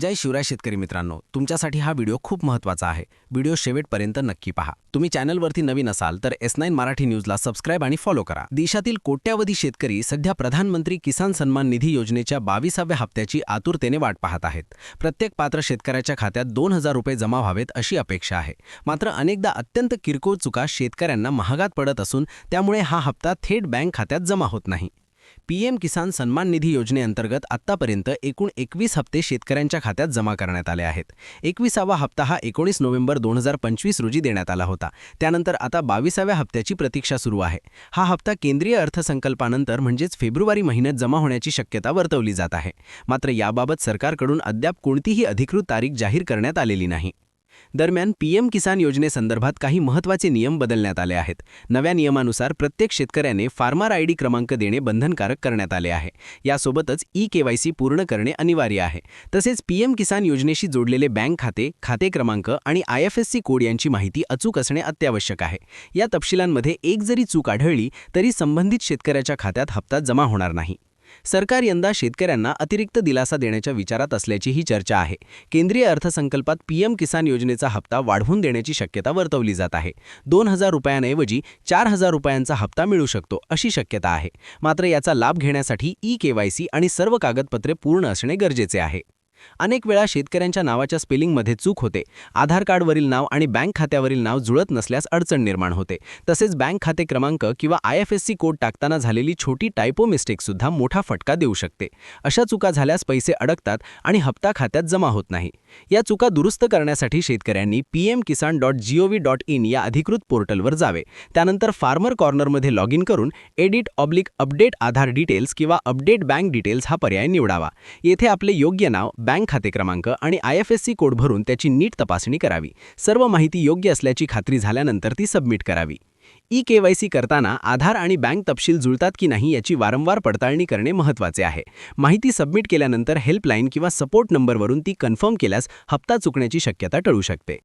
जय शिवराय शेतकरी मित्रांनो तुमच्यासाठी हा व्हिडिओ खूप महत्त्वाचा आहे. व्हिडिओ शेवटपर्यंत नक्की पहा. तुम्ही चॅनलवरती नवीन असाल तर एस नाईन मराठी न्यूजला सबस्क्राईब आणि फॉलो करा. देशातील कोट्यावधी शेतकरी सध्या प्रधानमंत्री किसान सन्मान निधी योजनेच्या बावीसाव्या हप्त्याची आतुरतेने वाट पाहत आहेत. प्रत्येक पात्र शेतकऱ्याच्या खात्यात दोन हजार रुपये जमा व्हावेत अशी अपेक्षा आहे. मात्र अनेकदा अत्यंत किरकोळ चुका शेतकऱ्यांना महागात पडत असून त्यामुळे हा हप्ता थेट बँक खात्यात जमा होत नाही. पीएम किसान सन्मान निधी योजनेअंतर्गत आत्तापर्यंत एकूण एकवीस हप्ते शेतकऱ्यांच्या खात्यात जमा करण्यात आले आहेत. एकविसावा हप्ता हा एकोणीस नोव्हेंबर दोन हजार पंचवीस रोजी देण्यात आला होता. त्यानंतर आता बावीसाव्या हप्त्याची प्रतीक्षा सुरू आहे. हा हप्ता केंद्रीय अर्थसंकल्पानंतर म्हणजेच फेब्रुवारी महिन्यात जमा होण्याची शक्यता वर्तवली जात आहे. मात्र याबाबत सरकारकडून अद्याप कोणतीही अधिकृत तारीख जाहीर करण्यात आलेली नाही. दरम्यान पीएम किसान योजनेसंदर्भात काही महत्त्वाचे नियम बदलण्यात आले आहेत. नव्या नियमानुसार प्रत्येक शेतकऱ्याने फार्मर आयडी क्रमांक देणे बंधनकारक करण्यात आले आहे. यासोबतच ई केवायसी पूर्ण करणे अनिवार्य आहे. तसेच पीएम किसान योजनेशी जोडलेले बँक खाते खाते क्रमांक आणि I F S C code यांची माहिती अचूक असणे अत्यावश्यक आहे. या तपशिलांमध्ये एक जरी चूक आढळली तरी संबंधित शेतकऱ्याच्या खात्यात हप्ता जमा होणार नाही. सरकार यंदा शेतकऱ्यांना अतिरिक्त दिलासा देण्याच्या विचारात असल्याची ही चर्चा आहे. केंद्रीय अर्थसंकल्पात पीएम किसान योजनेचा हप्ता वाढवून देण्याची शक्यता वर्तवली जात आहे. दोन हजार रुपयांऐवजी चार हजार रुपयांचा हप्ता मिळू शकतो अशी शक्यता आहे. मात्र याचा लाभ घेण्यासाठी ई केवायसी आणि सर्व कागदपत्रे पूर्ण असणे गरजेचे आहे. अनेक वेळा शेतकऱ्यांच्या नावाच्या स्पेलिंगमध्ये चूक होते. आधार कार्डवरील नाव आणि बँक खात्यावरील नाव जुळत नसल्यास अडचण निर्माण होते. तसेच बँक खाते क्रमांक किंवा I F S C code टाकताना झालेली छोटी टायपो मिस्टेकसुद्धा मोठा फटका देऊ शकते. अशा चुका झाल्यास पैसे अडकतात आणि हप्ता खात्यात जमा होत नाही. या चुका दुरुस्त करण्यासाठी शेतकऱ्यांनी P M Kisan dot G O V V dot in या अधिकृत पोर्टलवर जावे. त्यानंतर फार्मर कॉर्नरमध्ये लॉग इन करून edit oblique update Aadhaar details किंवा अपडेट बँक डिटेल्स हा पर्याय निवडावा. येथे आपले योग्य नाव बँक खाते क्रमांक आणि I F S C code भरून त्याची नीट तपासणी करावी. सर्व माहिती योग्य असल्याची खात्री झाल्यानंतर ती सबमिट करावी. ई केवायसी करताना आधार आणि बँक तपशील जुळतात की नाही याची वारंवार पडताळणी करणे महत्त्वाचे आहे. माहिती सबमिट केल्यानंतर हेल्पलाईन किंवा सपोर्ट नंबरवरून ती कन्फर्म केल्यास हप्ता चुकण्याची शक्यता टळू शकते.